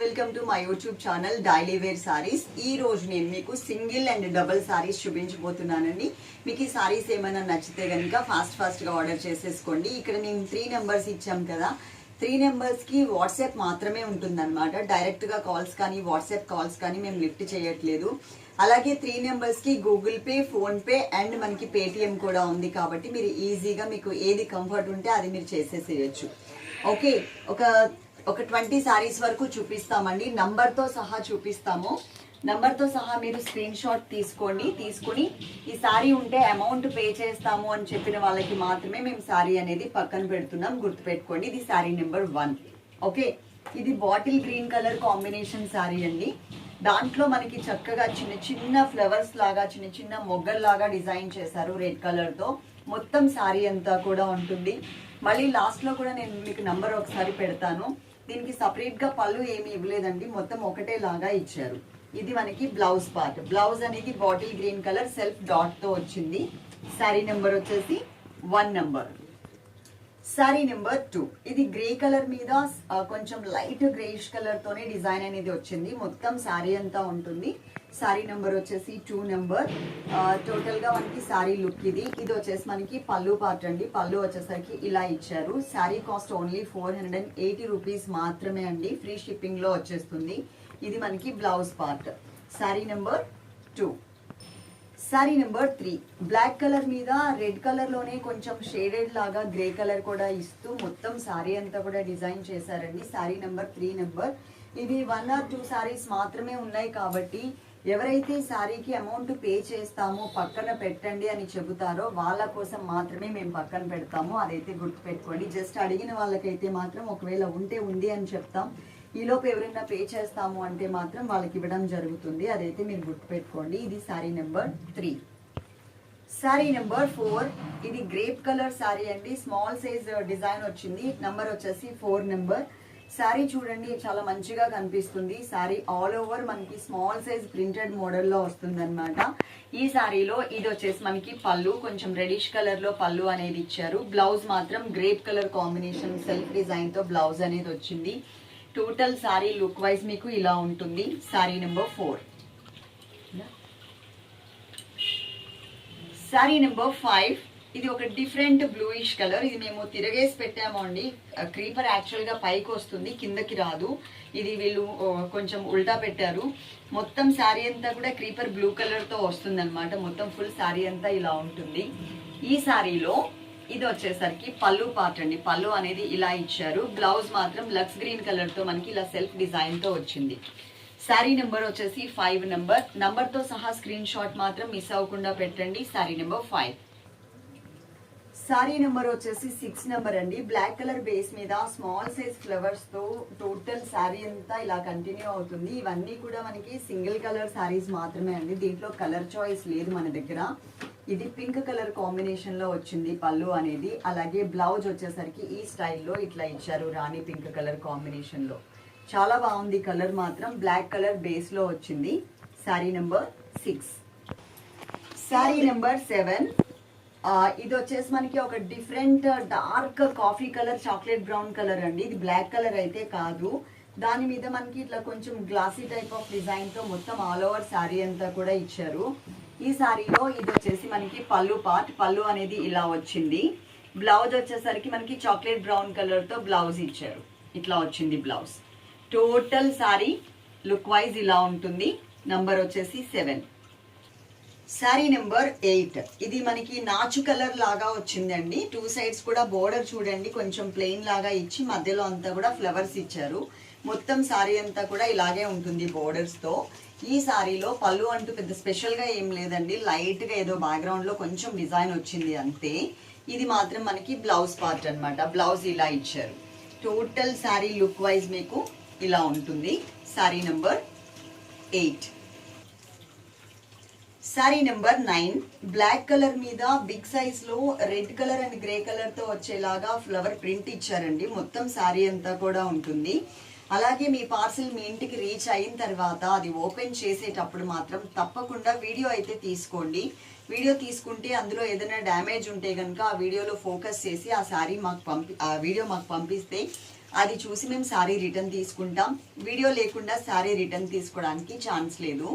Welcome to my YouTube channel daily wear saris. ఈ రోజు నేను మీకు సింగిల్ అండ్ డబుల్ సారీస్ చూపించబోతున్నానండి. మీకు ఈ సారీస్ ఏమైనా నచ్చితే కనుక ఫాస్ట్ ఫాస్ట్గా ఆర్డర్ చేసేసుకోండి. ఇక్కడ నేను త్రీ నెంబర్స్ ఇచ్చాం కదా. త్రీ నెంబర్స్కి వాట్సాప్ మాత్రమే ఉంటుందన్నమాట. డైరెక్ట్గా కాల్స్ కానీ వాట్సాప్ కాల్స్ కానీ మేము లిఫ్ట్ చేయట్లేదు. అలాగే త్రీ నెంబర్స్కి గూగుల్ పే ఫోన్పే అండ్ మనకి పేటిఎం కూడా ఉంది కాబట్టి మీరు ఈజీగా మీకు ఏది కంఫర్ట్ ఉంటే అది మీరు చేసేసేయచ్చు. ఓకే ఒక ఒక ట్వంటీ శారీస్ వరకు చూపిస్తామండి. నంబర్తో సహా చూపిస్తాము. నంబర్తో సహా మీరు స్క్రీన్ షాట్ తీసుకోండి. తీసుకుని ఈ శారీ ఉంటే అమౌంట్ పే చేస్తాము అని చెప్పిన వాళ్ళకి మాత్రమే మేము శారీ అనేది పక్కన పెడుతున్నాం. గుర్తుపెట్టుకోండి ఇది సారీ నెంబర్ వన్ ఓకే ఇది bottle green colour combination sari అండి. దాంట్లో మనకి చక్కగా చిన్న చిన్న ఫ్లవర్స్ లాగా చిన్న చిన్న మొగ్గల్లాగా డిజైన్ చేశారు రెడ్ కలర్తో మొత్తం శారీ అంతా కూడా ఉంటుంది. మళ్ళీ లాస్ట్లో కూడా నేను మీకు నంబర్ ఒకసారి పెడతాను. దీనికి సపరేట్గా పళ్ళు ఏమి ఇవ్వలేదండి. మొత్తం ఒకటే లాగా ఇచ్చారు. ఇది మనకి బ్లౌజ్ పార్ట్ బ్లౌజ్ అనేది బాటిల్ గ్రీన్ కలర్ సెల్ఫ్ డాట్తో వచ్చింది. సారీ నెంబర్ వచ్చేసి one number sari number two ఇది గ్రే కలర్ మీద కొంచెం లైట్ గ్రేష్ కలర్ తోనే డిజైన్ అనేది వచ్చింది. మొత్తం సారీ అంతా ఉంటుంది. సారీ నెంబర్ వచ్చేసి టూ నెంబర్ టోటల్గా మనకి సారీ లుక్ ఇది. ఇది వచ్చేసి మనకి పళ్ళు పార్ట్ అండి. పళ్ళు వచ్చేసరికి ఇలా ఇచ్చారు. Sari cost only four hundred and eighty rupees మాత్రమే అండి. ఫ్రీ షిప్పింగ్లో వచ్చేస్తుంది. ఇది మనకి blouse part sari number two sari number three black colour మీద రెడ్ కలర్లోనే కొంచెం షేడెడ్ లాగా గ్రే కలర్ కూడా ఇస్తూ మొత్తం సారీ అంతా కూడా డిజైన్ చేశారండి. సారీ నెంబర్ త్రీ నెంబర్ ఇవి వన్ ఆర్ టూ సారీస్ మాత్రమే ఉన్నాయి కాబట్టి ఎవరైతే సారీకి అమౌంట్ పే చేస్తామో పక్కన పెట్టండి అని చెబుతారో వాళ్ళ కోసం మాత్రమే మేము పక్కన పెడతాము. అదైతే గుర్తుపెట్టుకోండి. జస్ట్ అడిగిన వాళ్ళకైతే మాత్రం ఒకవేళ ఉంటే ఉంది అని చెప్తాం. ఈలోపు ఎవరైనా పే చేస్తాము అంటే మాత్రం వాళ్ళకి ఇవ్వడం జరుగుతుంది. అదైతే మీరు గుర్తుపెట్టుకోండి. ఇది sari number three. Sari number four. ఇది గ్రేప్ కలర్ శారీ అండి. స్మాల్ సైజ్ డిజైన్ వచ్చింది. నంబర్ వచ్చేసి ఫోర్ నెంబర్. శారీ చూడండి చాలా మంచిగా కనిపిస్తుంది. శారీ ఆల్ ఓవర్ మనకి స్మాల్ సైజ్ ప్రింటెడ్ మోడల్లో వస్తుంది అనమాట ఈ శారీలో ఇది వచ్చేసి మనకి పళ్ళు కొంచెం రెడిష్ కలర్లో పళ్ళు అనేది ఇచ్చారు. బ్లౌజ్ మాత్రం గ్రేప్ కలర్ కాంబినేషన్ సెల్ఫ్ డిజైన్తో బ్లౌజ్ అనేది వచ్చింది. టోటల్ సారీ లుక్ వైజ్ మీకు ఇలా ఉంటుంది. Sari number four. Sari number five. ఇది ఒక డిఫరెంట్ బ్లూయిష్ కలర్. ఇది మేము తిరగేసి పెట్టాము అండి. క్రీపర్ యాక్చువల్గా పైకి వస్తుంది కిందకి రాదు. ఇది వీళ్ళు కొంచెం ఉల్టా పెట్టారు. మొత్తం శారీ అంతా కూడా క్రీపర్ బ్లూ కలర్తో వస్తుంది అనమాట మొత్తం ఫుల్ శారీ అంతా ఇలా ఉంటుంది. ఈ శారీలో ఇది వచ్చేసరికి పళ్ళు పార్ట్ అండి. పళ్ళు అనేది ఇలా ఇచ్చారు. బ్లౌజ్ మాత్రం లక్స్ గ్రీన్ కలర్తో మనకి ఇలా సెల్ఫ్ డిజైన్తో వచ్చింది. శారీ నెంబర్ వచ్చేసి ఫైవ్ నెంబర్ నంబర్తో సహా స్క్రీన్ షాట్ మాత్రం మిస్ అవ్వకుండా పెట్టండి. Sari number five sari number వచ్చేసి సిక్స్ నెంబర్ అండి. బ్లాక్ కలర్ బేస్ మీద స్మాల్ సైజ్ ఫ్లవర్స్తో టోటల్ శారీ అంతా ఇలా కంటిన్యూ అవుతుంది. ఇవన్నీ కూడా మనకి సింగిల్ కలర్ శారీస్ మాత్రమే అండి. దీంట్లో కలర్ చాయిస్ లేదు మన దగ్గర. ఇది పింక్ కలర్ కాంబినేషన్లో వచ్చింది పళ్ళు అనేది. అలాగే బ్లౌజ్ వచ్చేసరికి ఈ స్టైల్లో ఇట్లా ఇచ్చారు రాణి పింక్ కలర్ కాంబినేషన్లో. చాలా బాగుంది కలర్ మాత్రం. బ్లాక్ కలర్ బేస్లో వచ్చింది. Sari number six. Sari number seven. ఇది వచ్చేసి మనకి ఒక different dark coffee colour chocolate brown colour అండి. ఇది బ్లాక్ కలర్ అయితే కాదు. దాని మీద మనకి ఇట్లా కొంచెం గ్లాసీ టైప్ ఆఫ్ డిజైన్తో మొత్తం ఆల్ ఓవర్ శారీ అంతా కూడా ఇచ్చారు. ఈ శారీలో ఇది వచ్చేసి మనకి పళ్ళు పార్ట్. పళ్ళు అనేది ఇలా వచ్చింది. బ్లౌజ్ వచ్చేసరికి మనకి చాక్లెట్ బ్రౌన్ కలర్తో బ్లౌజ్ ఇచ్చారు. ఇట్లా వచ్చింది blouse. Total sari look wise ఇలా ఉంటుంది. నంబర్ వచ్చేసి సెవెన్. శారీ నెంబర్ ఎయిట్ ఇది మనకి నాచు కలర్ లాగా వచ్చిందండి. టూ సైడ్స్ కూడా బోర్డర్ చూడండి. కొంచెం ప్లెయిన్ లాగా ఇచ్చి మధ్యలో అంతా కూడా ఫ్లవర్స్ ఇచ్చారు. మొత్తం శారీ అంతా కూడా ఇలాగే ఉంటుంది బోర్డర్స్తో ఈ శారీలో పళ్ళు అంటూ పెద్ద స్పెషల్గా ఏం లేదండి. లైట్గా ఏదో బ్యాక్గ్రౌండ్లో కొంచెం డిజైన్ వచ్చింది అంతే. ఇది మాత్రం మనకి బ్లౌజ్ పార్ట్ అన్నమాట. బ్లౌజ్ ఇలా ఇచ్చారు. టోటల్ శారీ లుక్ వైజ్ మీకు ఇలా ఉంటుంది. Sari number eight sari number nine black colour మీద బిగ్ సైజ్లో రెడ్ కలర్ అండ్ గ్రే కలర్తో వచ్చేలాగా ఫ్లవర్ ప్రింట్ ఇచ్చారండి. మొత్తం సారీ అంతా కూడా ఉంటుంది. అలాగే మీ పార్సిల్ మీ ఇంటికి రీచ్ అయిన తర్వాత అది ఓపెన్ చేసేటప్పుడు మాత్రం తప్పకుండా వీడియో అయితే తీసుకోండి. వీడియో తీసుకుంటే అందులో ఏదైనా డ్యామేజ్ ఉంటే కనుక ఆ వీడియోలో ఫోకస్ చేసి ఆ శారీ మాకు పంపి ఆ వీడియో మాకు పంపిస్తే అది చూసి మేము శారీ రిటర్న్ తీసుకుంటాం. వీడియో లేకుండా శారీ రిటర్న్ తీసుకోవడానికి ఛాన్స్ లేదు.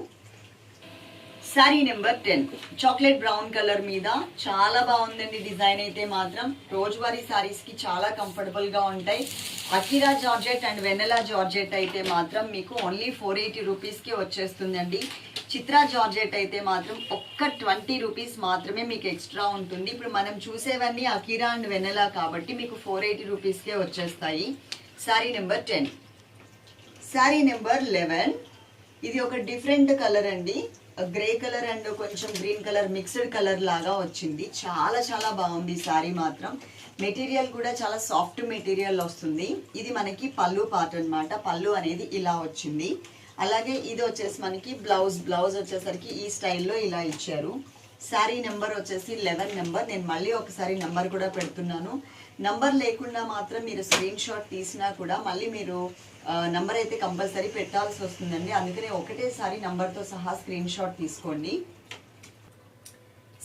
Sari number ten chocolate brown colour మీద చాలా బాగుందండి డిజైన్ అయితే మాత్రం. రోజువారీ శారీస్కి చాలా కంఫర్టబుల్గా ఉంటాయి. Akira georgette and Vennela georgette అయితే మాత్రం మీకు ఓన్లీ ఫోర్ ఎయిటీ రూపీస్కి వచ్చేస్తుందండి. చిత్రా జార్జెట్ అయితే మాత్రం ఒక్క ట్వంటీ రూపీస్ మాత్రమే మీకు ఎక్స్ట్రా ఉంటుంది. ఇప్పుడు మనం చూసేవన్నీ అకిరా అండ్ వెనెలా కాబట్టి మీకు ఫోర్ ఎయిటీ రూపీస్కే వచ్చేస్తాయి. Sari number ten sari number eleven ఇది ఒక డిఫరెంట్ కలర్ అండి. గ్రే కలర్ అండ్ కొంచెం గ్రీన్ కలర్ మిక్స్డ్ కలర్ లాగా వచ్చింది. చాలా చాలా బాగుంది శారీ మాత్రం. మెటీరియల్ కూడా చాలా సాఫ్ట్ మెటీరియల్ వస్తుంది. ఇది మనకి పళ్ళు పాట అనమాట పళ్ళు అనేది ఇలా వచ్చింది. అలాగే ఇది వచ్చేసి మనకి బ్లౌజ్. బ్లౌజ్ వచ్చేసరికి ఈ స్టైల్లో ఇలా ఇచ్చారు. శారీ నెంబర్ వచ్చేసి లెవెన్ నెంబర్. నేను మళ్ళీ ఒకసారి నెంబర్ కూడా పెడుతున్నాను. నంబర్ లేకుండా మాత్రం మీరు స్క్రీన్ షాట్ తీసినా కూడా మళ్ళీ మీరు నంబర్ అయితే కంపల్సరీ పెట్టాల్సి వస్తుందండి. అందుకనే ఒకటేసారి నంబర్తో సహా స్క్రీన్ షాట్ తీసుకోండి.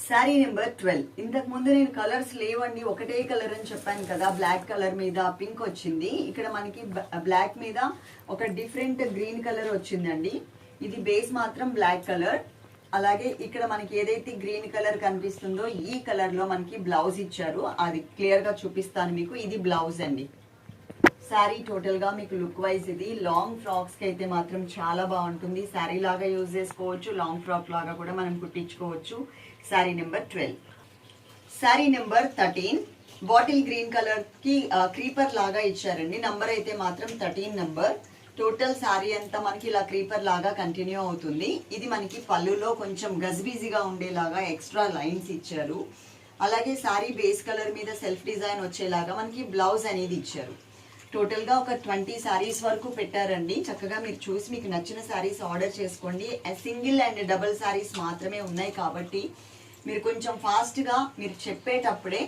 శారీ నెంబర్ ట్వెల్వ్ ఇంతకు ముందు నేను కలర్స్ లేవండి. ఒకటే కలర్ అని చెప్పాను కదా బ్లాక్ కలర్ మీద పింక్ వచ్చింది. ఇక్కడ మనకి బ్లాక్ మీద ఒక డిఫరెంట్ గ్రీన్ కలర్ వచ్చిందండి. ఇది బేస్ మాత్రం బ్లాక్ కలర్. అలాగే ఇక్కడ మనకి ఏదైతే గ్రీన్ కలర్ కనిపిస్తుందో ఈ కలర్లో మనకి బ్లౌజ్ ఇచ్చారు. అది క్లియర్గా చూపిస్తాను మీకు. ఇది బ్లౌజ్ అండి. శారీ టోటల్గా మీకు లుక్ వైజ్ ఇది. లాంగ్ ఫ్రాక్స్కి అయితే మాత్రం చాలా బాగుంటుంది. శారీ లాగా యూజ్ చేసుకోవచ్చు. లాంగ్ ఫ్రాక్ లాగా కూడా మనం కుట్టించుకోవచ్చు. Sari number twelve sari number thirteen bottle green కలర్కి uh, క్రీపర్ లాగా ఇచ్చారండి. నంబర్ అయితే మాత్రం థర్టీన్ నంబర్ టోటల్ శారీ అంతా మనకి ఇలా క్రీపర్ లాగా కంటిన్యూ అవుతుంది. ఇది మనకి పళ్ళులో కొంచెం గజ్బిజీగా ఉండేలాగా ఎక్స్ట్రా లైన్స్ ఇచ్చారు. అలాగే శారీ బేస్ కలర్ మీద సెల్ఫ్ డిజైన్ వచ్చేలాగా మనకి బ్లౌజ్ అనేది ఇచ్చారు. టోటల్గా ఒక ట్వంటీ శారీస్ వరకు పెట్టారండి. చక్కగా మీరు చూసి మీకు నచ్చిన శారీస్ ఆర్డర్ చేసుకోండి. సింగిల్ అండ్ డబుల్ శారీస్ మాత్రమే ఉన్నాయి కాబట్టి మీరు కొంచెం ఫాస్ట్గా మీరు చెప్పేటప్పుడే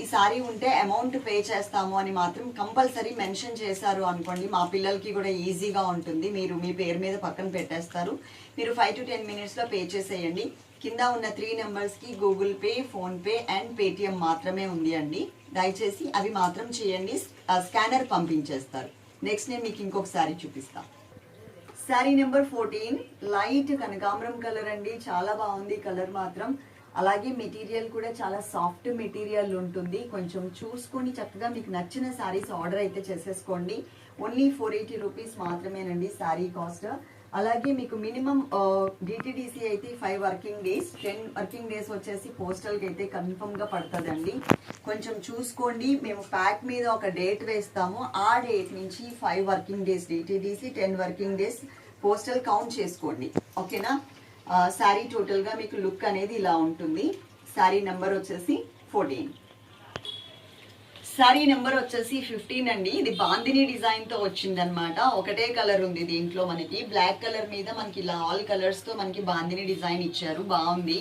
ఈ సారీ ఉంటే అమౌంట్ పే చేస్తాము అని మాత్రం కంపల్సరీ మెన్షన్ చేశారు అనుకోండి. మా పిల్లలకి కూడా ఈజీగా ఉంటుంది. మీరు మీ పేరు మీద పక్కన పెట్టేస్తారు. మీరు ఫైవ్ టు టెన్ మినిట్స్లో పే చేసేయండి. కింద ఉన్న త్రీ నెంబర్స్కి Google Pay PhonePe and Paytm మాత్రమే ఉంది అండి. దయచేసి అవి మాత్రం చేయండి. స్కానర్ పంపించేస్తారు. నెక్స్ట్ నేను మీకు ఇంకొక సారీ చూపిస్తాను శారీ నెంబర్ ఫోర్టీన్ లైట్ కనకాంబరం కలర్ అండి. చాలా బాగుంది. కలర్ మాత్రం అలాగే మెటీరియల్ కూడా చాలా సాఫ్ట్ మెటీరియల్ ఉంటుంది. కొంచెం చూసుకొని చక్కగా మీకు నచ్చిన శారీస్ ఆర్డర్ అయితే చేసేసుకోండి. ఓన్లీ ఫోర్ ఎయిటీ రూపీస్ మాత్రమేనండి శారీ కాస్ట్ అలాగే మీకు మినిమం డిటిడిసి అయితే five working days ten working days వచ్చేసి పోస్టల్కి అయితే కన్ఫర్మ్గా పడుతుందండి. కొంచెం చూసుకోండి. మేము ప్యాక్ మీద ఒక డేట్ వేస్తాము. ఆ డేట్ నుంచి five working days DTDC ten working days postal count చేసుకోండి. ఓకేనా శారీ టోటల్గా మీకు లుక్ అనేది ఇలా ఉంటుంది. శారీ నెంబర్ వచ్చేసి ఫోర్టీన్ శారీ నెంబర్ వచ్చేసి ఫిఫ్టీన్ అండి. ఇది బాందిని డిజైన్తో వచ్చిందనమాట ఒకటే కలర్ ఉంది దీంట్లో మనకి. బ్లాక్ కలర్ మీద మనకి ఇలా ఆల్ కలర్స్తో మనకి బాందిని డిజైన్ ఇచ్చారు. బాగుంది.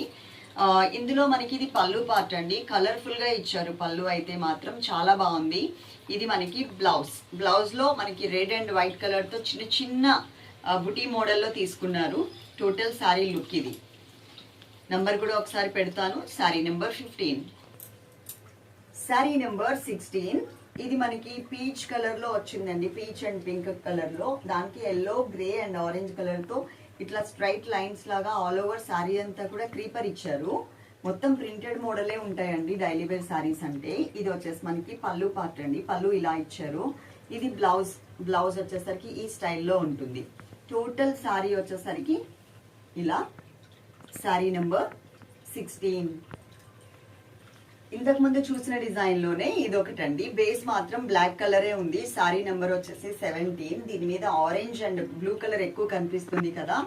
ఇందులో మనకి ఇది పళ్ళు పార్ట్ అండి. కలర్ఫుల్గా ఇచ్చారు పళ్ళు అయితే మాత్రం. చాలా బాగుంది. ఇది మనకి బ్లౌజ్ బ్లౌజ్లో మనకి రెడ్ అండ్ వైట్ కలర్తో చిన్న చిన్న బుటీ మోడల్లో తీసుకున్నారు. టోటల్ శారీ లుక్ ఇది. నంబర్ కూడా ఒకసారి పెడతాను. Sari number fifteen. Sari number sixteen. ఇది మనకి పీచ్ కలర్లో వచ్చిందండి. పీచ్ అండ్ పింక్ కలర్లో. దానికి ఎల్లో గ్రే అండ్ ఆరెంజ్ కలర్తో ఇట్లా స్ట్రైట్ లైన్స్ లాగా ఆల్ ఓవర్ శారీ అంతా కూడా క్రీపర్ ఇచ్చారు. మొత్తం ప్రింటెడ్ మోడలే ఉంటాయండి డైలీ వేర్ శారీస్ అంటే. ఇది వచ్చేసి మనకి పళ్ళు పార్ట్ అండి. పళ్ళు ఇలా ఇచ్చారు. ఇది బ్లౌజ్ బ్లౌజ్ వచ్చేసరికి ఈ స్టైల్లో ఉంటుంది. టోటల్ శారీ వచ్చేసరికి ఇలా. శారీ నెంబర్ సిక్స్టీన్ ఇంతకు ముందు చూసిన డిజైన్లోనే ఇది ఒకటండి బేస్ మాత్రం బ్లాక్ కలరే ఉంది. శారీ నెంబర్ వచ్చేసి సెవెంటీన్ దీని మీద ఆరెంజ్ అండ్ బ్లూ కలర్ ఎక్కువ కనిపిస్తుంది కదా.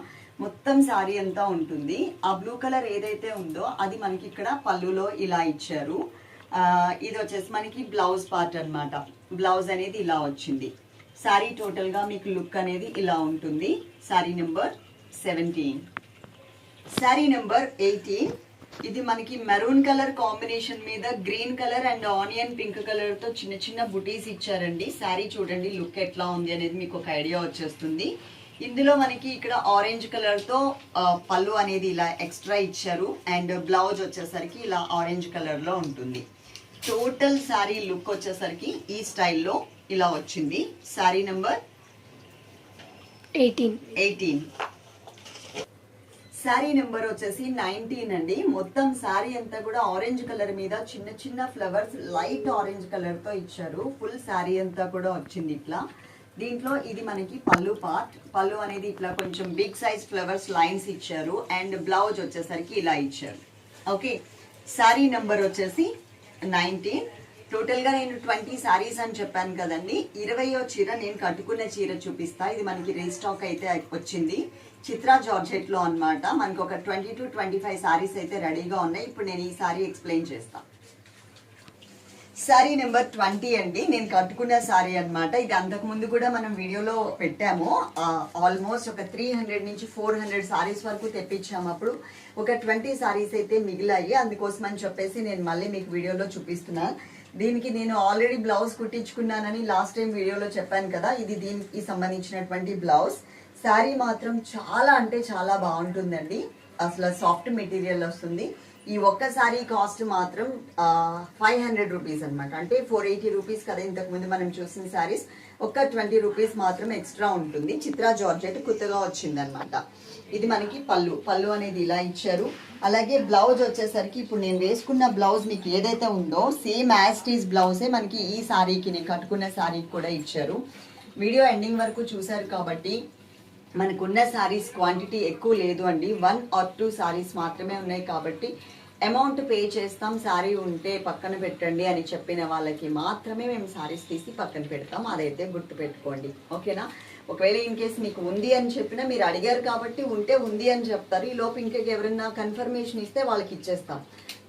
మొత్తం శారీ అంతా ఉంటుంది. ఆ బ్లూ కలర్ ఏదైతే ఉందో అది మనకి ఇక్కడ పళ్ళులో ఇలా ఇచ్చారు. ఇది వచ్చేసి మనకి బ్లౌజ్ పార్ట్ అనమాట బ్లౌజ్ అనేది ఇలా వచ్చింది. శారీ టోటల్గా మీకు లుక్ అనేది ఇలా ఉంటుంది. Sari number seventeen sari number eighteen ఇది మనకి మెరూన్ కలర్ కాంబినేషన్ మీద green colour and onion pink కలర్తో చిన్న చిన్న బుటీస్ ఇచ్చారండి. శారీ చూడండి లుక్ ఎట్లా ఉంది అనేది మీకు ఒక ఐడియా వచ్చేస్తుంది. ఇందులో మనకి ఇక్కడ ఆరెంజ్ కలర్తో ఆ, పళ్ళు అనేది ఇలా ఎక్స్ట్రా ఇచ్చారు. అండ్ బ్లౌజ్ వచ్చేసరికి ఇలా ఆరెంజ్ కలర్లో ఉంటుంది. టోటల్ శారీ లుక్ వచ్చేసరికి ఈ స్టైల్లో ఇలా వచ్చింది. Sari number eighteen eighteen sari number వచ్చేసి నైన్టీన్ అండి. మొత్తం శారీ అంతా కూడా ఆరెంజ్ కలర్ మీద చిన్న చిన్న ఫ్లవర్స్ లైట్ ఆరెంజ్ కలర్తో ఇచ్చారు. ఫుల్ శారీ అంతా కూడా వచ్చింది ఇట్లా. దీంట్లో ఇది మనకి పళ్ళు పార్ట్ పళ్ళు అనేది ఇట్లా కొంచెం బిగ్ సైజ్ ఫ్లవర్స్ లైన్స్ ఇచ్చారు. అండ్ బ్లౌజ్ వచ్చేసరికి ఇలా ఇచ్చారు. ఓకే శారీ నెంబర్ వచ్చేసి నైన్టీన్ టోటల్గా నేను ట్వంటీ శారీస్ అని చెప్పాను కదండి. ఇరవయో చీర నేను కట్టుకున్న చీర చూపిస్తా. ఇది మనకి రీస్టాక్ అయితే వచ్చింది. చిత్రా జార్జెట్లో అన్నమాట. మనకు ఒక twenty two twenty five saris అయితే రెడీగా ఉన్నాయి. ఇప్పుడు నేను ఈ సారీ ఎక్స్ప్లెయిన్ చేస్తా. సారీ నెంబర్ ట్వంటీ అండి. నేను కట్టుకున్న శారీ అన్నమాట. ఇది అంతకు ముందు కూడా మనం వీడియోలో పెట్టాము. ఆల్మోస్ట్ ఒక త్రీ హండ్రెడ్ నుంచి ఫోర్ హండ్రెడ్ శారీస్ వరకు తెప్పించాము అప్పుడు. ఒక ట్వంటీ శారీస్ అయితే మిగిలాయి. అందుకోసం అని చెప్పేసి నేను మళ్ళీ మీకు వీడియోలో చూపిస్తున్నాను దీనికి నేను ఆల్రెడీ బ్లౌజ్ కుట్టించుకున్నానని లాస్ట్ టైం వీడియోలో చెప్పాను కదా ఇది దీనికి సంబంధించినటువంటి బ్లౌజ్ శారీ మాత్రం చాలా అంటే చాలా బాగుంటుందండి. అసలు సాఫ్ట్ మెటీరియల్ వస్తుంది. ఈ ఒక్క శారీ కాస్ట్ మాత్రం ఫైవ్ హండ్రెడ్ రూపీస్ అనమాట అంటే ఫోర్ ఎయిటీ రూపీస్ కదా ఇంతకుముందు మనం చూసిన శారీస్ ఒక్క ట్వంటీ రూపీస్ మాత్రం ఎక్స్ట్రా ఉంటుంది. చిత్రా జార్జెట్ కొత్తగా వచ్చిందనమాట ఇది మనకి పళ్ళు. పళ్ళు అనేది ఇలా ఇచ్చారు. అలాగే బ్లౌజ్ వచ్చేసరికి ఇప్పుడు నేను వేసుకున్న బ్లౌజ్ మీకు ఏదైతే ఉందో సేమ్ యాస్టీస్ బ్లౌజే మనకి ఈ శారీకి నేను కట్టుకున్న శారీకి కూడా ఇచ్చారు. వీడియో ఎండింగ్ వరకు చూశారు కాబట్టి మనకున్న శారీస్ క్వాంటిటీ ఎక్కువ లేదు అండి. వన్ ఆర్ టూ శారీస్ మాత్రమే ఉన్నాయి కాబట్టి అమౌంట్ పే చేస్తాం. శారీ ఉంటే పక్కన పెట్టండి అని చెప్పిన వాళ్ళకి మాత్రమే మేము శారీస్ తీసి పక్కన పెడతాం. అదైతే గుర్తు పెట్టుకోండి ఓకేనా? ఒకవేళ ఇన్ కేస్ మీకు ఉంది అని చెప్పినా మీరు అడిగారు కాబట్టి ఉంటే ఉంది అని చెప్తారు. ఈ లోపు ఇంకా ఎవరైనా కన్ఫర్మేషన్ ఇస్తే వాళ్ళకి ఇచ్చేస్తాం.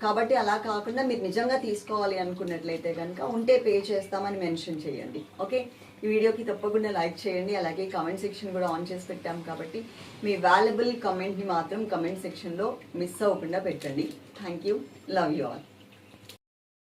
కాబట్టి అలా కాకుండా మీరు నిజంగా తీసుకోవాలి అనుకున్నట్లయితే కనుక ఉంటే పే చేస్తామని మెన్షన్ చేయండి. ఓకే ఈ వీడియోకి తప్పకుండా లైక్ చేయండి. అలాగే కామెంట్ సెక్షన్ కూడా ఆన్ చేసి పెట్టాం కాబట్టి మీ వాల్యుబుల్ కమెంట్ని మాత్రం కమెంట్ సెక్షన్లో మిస్ అవ్వకుండా పెట్టండి. Thank you love you all